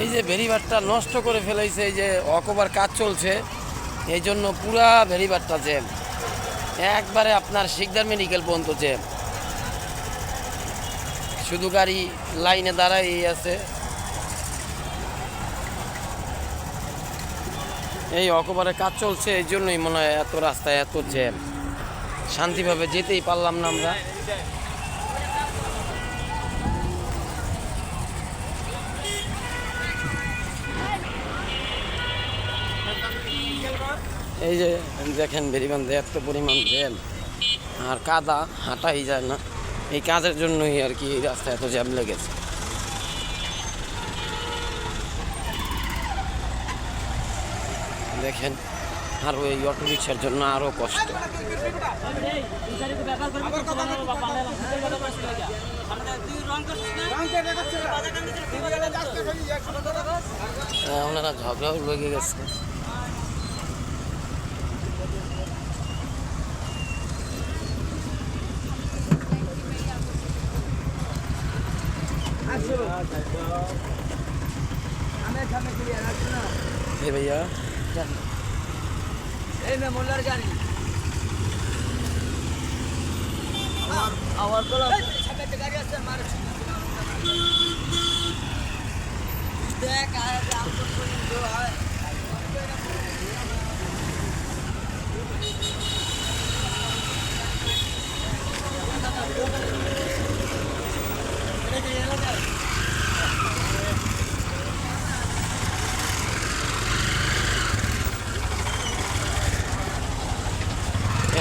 এই যে ভেরিবারটা নষ্ট করে ফেলেছে এই যে অকবার কাজ চলছে, এই জন্য পুরা ভেরিবারটা জ্যাম। একবারে আপনার শিকদার মেডিকেল পর্যন্ত জ্যাম। শুধু গাড়ি লাইনে দাঁড়াই আছে। এই অকবারে কাজ চলছে, এই জন্যই মনে হয় এত রাস্তায় এত জ্যাম। শান্তিভাবে যেতেই পারলাম না আমরা। এই যে দেখেন বেরিবান্ধে এত পরিমাণ জ্যাম। আর কাদা হাঁটাই যায় না। এই কাজের জন্যই আর কি এই রাস্তায় এত জ্যাম লেগেছে। দেখেন আরও এই অটো রিক্সার জন্য আরও কষ্ট। হ্যাঁ, ওনারা ঝগড়াও লেগে গেছে। এই ভাইয়া। এই মে মোল্লার গাড়ি। আমার তো গাড়ি আছে মার। দেখ আর আমন পর্যন্ত হয়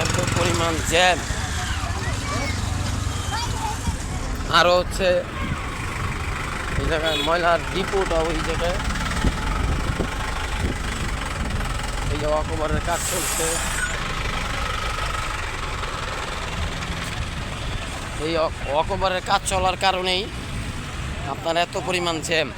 এত পরিমাণ জ্যাম। আরও হচ্ছে এই জায়গায় ময়লার ডিপোটা ওই জায়গায়। এই যে অকবরের কাজ চলছে। এই অক- অকবরের কাজ চলার কারণেই আপনার এত পরিমাণ জ্যাম।